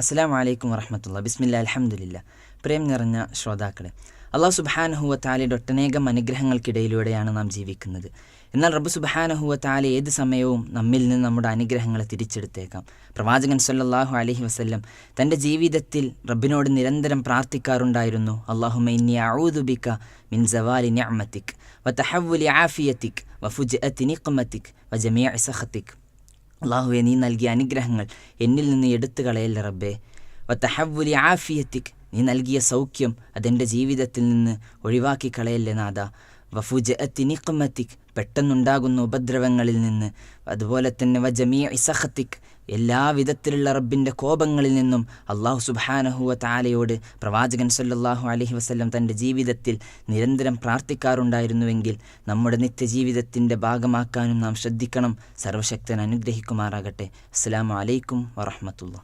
അസ്സാം വലൈക്കും വറഹമത്തുള്ള ബിസ്മില്ല അലഹമുല്ല പ്രേം നിറഞ്ഞ ശ്രോതാക്കളെ അള്ളാഹു സുബാനഹുവ താലയുടെ ഒട്ടനേകം അനുഗ്രഹങ്ങൾക്കിടയിലൂടെയാണ് നാം ജീവിക്കുന്നത്. എന്നാൽ റബ്ബ് സുബാനഹുവ താല ഏത് സമയവും നമ്മിൽ നിന്ന് നമ്മുടെ അനുഗ്രഹങ്ങളെ തിരിച്ചെടുത്തേക്കാം. പ്രവാചകൻ സല്ലാഹു അലഹി വസ്ല്ലം തന്റെ ജീവിതത്തിൽ റബ്ബിനോട് നിരന്തരം പ്രാർത്ഥിക്കാറുണ്ടായിരുന്നു. അള്ളാഹുമ ഇന്നി ഔദുബിക്ക മിൻ സവാലി നിഅമത്തിക് വ തഹവുലി ആഫിയത്തിക് വ ഫുജ് നിഖ്മത്തിക് വ ജമിയ സഖത്തിക് അള്ളാഹുവെ നീ നൽകിയ അനുഗ്രഹങ്ങൾ എന്നിൽ നിന്ന് എടുത്തു കളയല്ല റബ്ബേ. വത്തഹവുലി ആഫിയത്തിക് നീ നൽകിയ സൗഖ്യം അതെന്റെ ജീവിതത്തിൽ നിന്ന് ഒഴിവാക്കി കളയല്ലേ നാഥ. വഫുജ നിഖ്മത്തിക് പെട്ടെന്നുണ്ടാകുന്ന ഉപദ്രവങ്ങളിൽ നിന്ന്. അതുപോലെ തന്നെ വജമിയ ഇസഹത്തിക് എല്ലാ വിധത്തിലുള്ള റബ്ബിന്റെ കോപങ്ങളിൽ നിന്നും അള്ളാഹു സുബാനഹുവ താലയോട് പ്രവാചകൻ സല്ലാഹു അലഹി വസ്ല്ലം തന്റെ ജീവിതത്തിൽ നിരന്തരം പ്രാർത്ഥിക്കാറുണ്ടായിരുന്നുവെങ്കിൽ നമ്മുടെ നിത്യജീവിതത്തിന്റെ ഭാഗമാക്കാനും നാം ശ്രദ്ധിക്കണം. സർവശക്തൻ അനുഗ്രഹിക്കുമാറാകട്ടെ. അസ്സാം വലൈക്കും വറഹമത്തുള്ള